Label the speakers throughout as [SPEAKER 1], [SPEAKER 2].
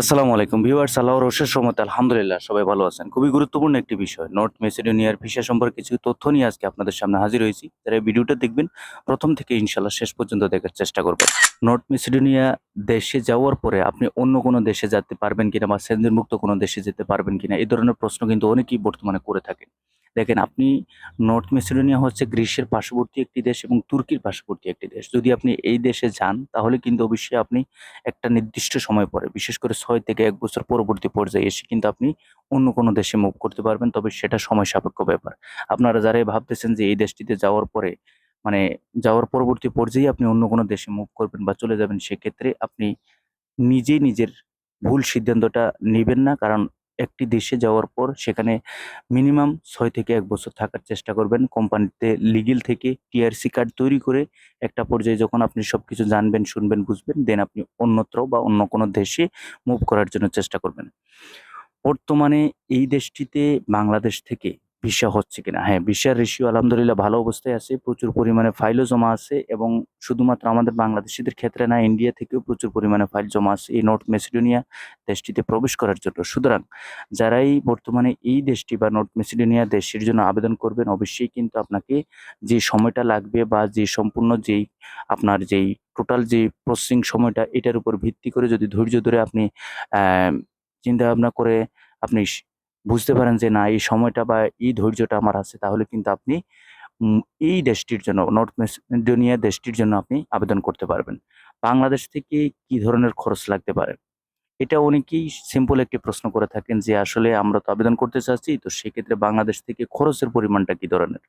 [SPEAKER 1] আসসালামু আলাইকুম ভিউয়ার্স আল্লাহ রশের সমত আলহামদুলিল্লাহ সবাই ভালো আছেন। খুবই গুরুত্বপূর্ণ একটি বিষয় নর্থ মেসিডোনিয়ার ভিসা সম্পর্কে কিছু তথ্য নিয়ে আজকে আপনাদের সামনে হাজির হয়েছি। তারা এই ভিডিওটা দেখবেন, প্রথম থেকে ইনশাল্লাহ শেষ পর্যন্ত দেখার চেষ্টা করবেন। নর্থ মেসিডোনিয়া দেশে যাওয়ার পরে আপনি অন্য কোনো দেশে যেতে পারবেন কিনা বা সেন্সর মুক্ত কোনো দেশে যেতে পারবেন কিনা, এই ধরনের প্রশ্ন কিন্তু অনেকেই বর্তমানে করে থাকেন। দেখেন আপনি নর্থ মেসিডোনিয়া হচ্ছে গ্রীষ্মের পার্শ্ববর্তী একটি দেশ এবং তুর্কির পার্শ্ববর্তী একটি দেশ। যদি আপনি এই দেশে যান, তাহলে কিন্তু অবশ্যই আপনি একটা নির্দিষ্ট সময় পরে, বিশেষ করে ছয় থেকে এক বছর পরবর্তী পর্যায়ে এসে কিন্তু আপনি অন্য কোনো দেশে মুভ করতে পারবেন। তবে সেটা সময় সাপেক্ষ ব্যাপার। আপনারা যারা এই ভাবতেছেন যে এই দেশটিতে যাওয়ার পরে মানে যাওয়ার পরবর্তী পর্যায়ে আপনি অন্য কোনো দেশে মুভ করবেন বা চলে যাবেন, সেক্ষেত্রে আপনি নিজেই নিজের ভুল সিদ্ধান্তটা নেবেন না। কারণ একটি দেশে যাওয়ার পর সেখানে মিনিমাম ছয় থেকে এক বছর থাকার চেষ্টা করবেন। কোম্পানিতে লিগেল থেকে টিআরসি কার্ড তৈরি করে একটা পর্যায়ে যখন আপনি সব কিছু জানবেন, শুনবেন, বুঝবেন, দেন আপনি অন্যত্র বা অন্য কোনো দেশে মুভ করার জন্য চেষ্টা করবেন। বর্তমানে এই দেশটিতে বাংলাদেশ থেকে ভিসা হচ্ছে কিনা। হ্যাঁ ভিসার রেশিও আলহামদুলিল্লাহ ভালো অবস্থায় আছে, প্রচুর পরিমাণে ফাইলও জমা আছে এবং শুধুমাত্র আমাদের বাংলাদেশিদের ক্ষেত্রে না ইন্ডিয়া থেকেও প্রচুর পরিমাণে ফাইল জমা আছে এই নর্থ মেসিডোনিয়া দেশটিতে প্রবেশ করার জন্য। সুতরাং যারাই বর্তমানে এই দেশটি বা নর্থ মেসিডোনিয়া দেশটির জন্য আবেদন করবেন, অবশ্যই কিন্তু আপনাকে যে সময়টা লাগবে বা যে সম্পূর্ণ যেই আপনার যেই টোটাল যে প্রসেসিং সময়টা, এটার উপর ভিত্তি করে যদি ধৈর্য ধরে আপনি চিন্তা ভাবনা করে আপনি বুঝতে পারেন যে, না, এই সময়টা বা এই ধৈর্যটা আমার আছে, তাহলে কিন্তু আপনি এই দেশটির জন্য, নর্থ মেসিডোনিয়া দেশটির জন্য আপনি আবেদন করতে পারবেন। বাংলাদেশ থেকে কি ধরনের খরচ লাগতে পারে? এটা অনেকেই সিম্পল একটি প্রশ্ন করে থাকেন যে, আসলে আমরা তো আবেদন করতে চাচ্ছি, তো সেক্ষেত্রে বাংলাদেশ থেকে খরচের পরিমাণটা কি ধরনের?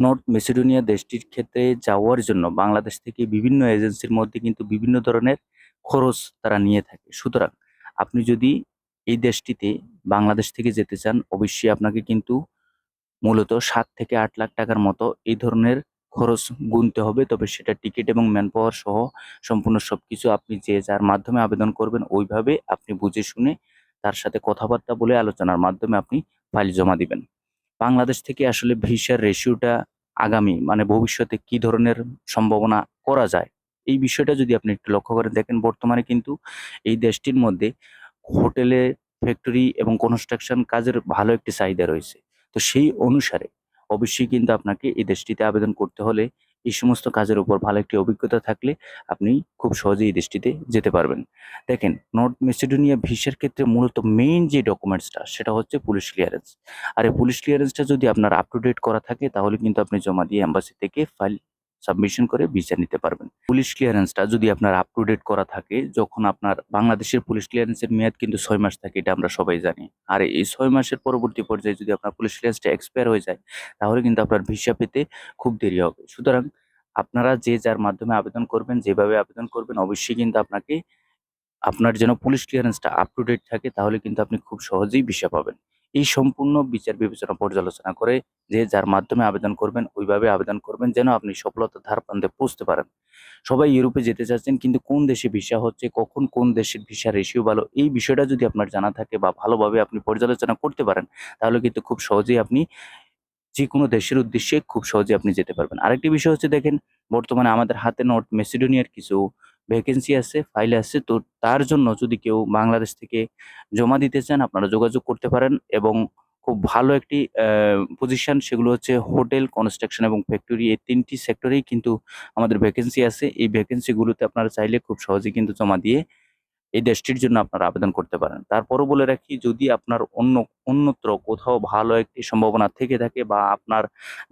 [SPEAKER 1] নর্থ মেসিডোনিয়া দেশটির ক্ষেত্রে যাওয়ার জন্য বাংলাদেশ থেকে বিভিন্ন এজেন্সির মধ্যে কিন্তু বিভিন্ন ধরনের খরচ তারা নিয়ে থাকে। সুতরাং আপনি যদি এই দেশটিতে বাংলাদেশ থেকে যেতে চান, অবশ্যই আপনাকে কিন্তু মূলত সাত থেকে আট লাখ টাকার মতো এই ধরনের খরচ গুনতে হবে। তবে সেটা টিকিট এবং ম্যান পাওয়ার সহ সম্পূর্ণ সব কিছু আপনি যে যার মাধ্যমে আবেদন করবেন, ওইভাবে আপনি বুঝে শুনে তার সাথে কথাবার্তা বলে আলোচনার মাধ্যমে আপনি ফাইল জমা দিবেন। বাংলাদেশ থেকে আসলে ভিসার রেশিওটা আগামী মানে ভবিষ্যতে কি ধরনের সম্ভাবনা করা যায়, এই বিষয়টা যদি আপনি একটু লক্ষ্য করে দেখেন বর্তমানে কিন্তু এই দেশটির মধ্যে হোটেলে ফ্যাক্টরি এবং কনস্ট্রাকশন কাজের ভালো একটি চাহিদা রয়েছে। তো সেই অনুসারে অবশ্যই কিন্তু আপনাকে এই দেশটিতে আবেদন করতে হলে এই সমস্ত কাজের উপর ভালো একটি অভিজ্ঞতা থাকলে আপনি খুব সহজেই এই দেশটিতে যেতে পারবেন। দেখেন নর্থ মেসিডোনিয়া ভিসার ক্ষেত্রে মূলত মেইন যে ডকুমেন্টসটা সেটা হচ্ছে পুলিশ ক্লিয়ারেন্স আর এই পুলিশ ক্লিয়ারেন্সটা যদি আপনার আপ টু ডেট করা থাকে, তাহলে কিন্তু আপনি জমা দিয়ে এম্বাসি থেকে ফাইল সাবমিশন করে ভিসা নিতে পারবেন। পুলিশ ক্লিয়ারেন্সটা যদি আপনার আপ টু ডেট করা থাকে, যখন আপনার বাংলাদেশের পুলিশ ক্লিয়ারেন্সের মেয়াদ কিন্তু ছয় মাস থাকে, এটা আমরা সবাই জানি। আর এই ছয় মাসের পরবর্তী পর্যায়ে যদি আপনার পুলিশ ক্লিয়ারেন্সটা এক্সপায়ার হয়ে যায়, তাহলে কিন্তু আপনার ভিসা পেতে খুব দেরি হবে। সুতরাং আপনারা যে যার মাধ্যমে আবেদন করবেন, যেভাবে আবেদন করবেন, অবশ্যই কিন্তু আপনাকে, আপনার যেন পুলিশ ক্লিয়ারেন্সটা আপ টু ডেট থাকে, তাহলে কিন্তু আপনি খুব সহজেই ভিসা পাবেন। এই সম্পূর্ণ বিচার বিবেচনা পর্যালোচনা করে যে যার মাধ্যমে আবেদন করবেন, ওইভাবে আবেদন করবেন যেন আপনি সফলতার ধার প্রান্তে পৌঁছতে পারেন। সবাই ইউরোপে যেতে চাচ্ছেন, কিন্তু কোন দেশে ভিসা হচ্ছে, কখন কোন দেশের ভিসা রেশিও ভালো, এই বিষয়টা যদি আপনার জানা থাকে বা ভালোভাবে আপনি পর্যালোচনা করতে পারেন, তাহলে কিন্তু খুব সহজেই আপনি যে কোনো দেশের উদ্দেশ্যে খুব সহজে আপনি যেতে পারবেন। আরেকটি বিষয় হচ্ছে, দেখেন, বর্তমানে আমাদের হাতে নর্থ মেসিডোনিয়ার কিছু ভ্যাকেন্সি আছে ফাইল আছে, তো তার জন্য যদি কেউ বাংলাদেশ থেকে জমা দিতে চান, আপনারা যোগাযোগ করতে পারেন এবং খুব ভালো একটি পজিশন সেগুলো হচ্ছে হোটেল কনস্ট্রাকশন এবং ফ্যাক্টরি এই তিনটি সেক্টরেই কিন্তু আমাদের ভ্যাকেন্সি আছে। এই ভ্যাকেন্সিগুলোতে আপনারা চাইলে খুব সহজেই কিন্তু জমা দিয়ে এই দেশটির জন্য আপনারা আবেদন করতে পারেন। তারপরও বলে রাখি, যদি আপনার অন্য, অন্যত্র কোথাও ভালো একটি সম্ভাবনা থেকে থাকে বা আপনার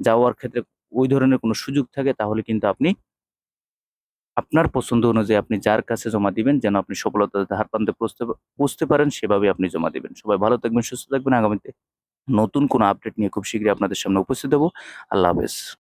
[SPEAKER 1] যাওয়ার ক্ষেত্রে ওই ধরনের কোনো সুযোগ থাকে, তাহলে কিন্তু আপনি আপনার পছন্দ অনুযায়ী আপনি যার কাছে জমা দিবেন, যেন আপনি সফলতার ধার প্রান্তে পৌঁছতে পারেন সেভাবে আপনি জমা দিবেন। সবাই ভালো থাকবেন, সুস্থ থাকবেন। আগামীতে নতুন কোনো আপডেট নিয়ে খুব শীঘ্রই আপনাদের সামনে উপস্থিত হব। আল্লাহ হাফেজ।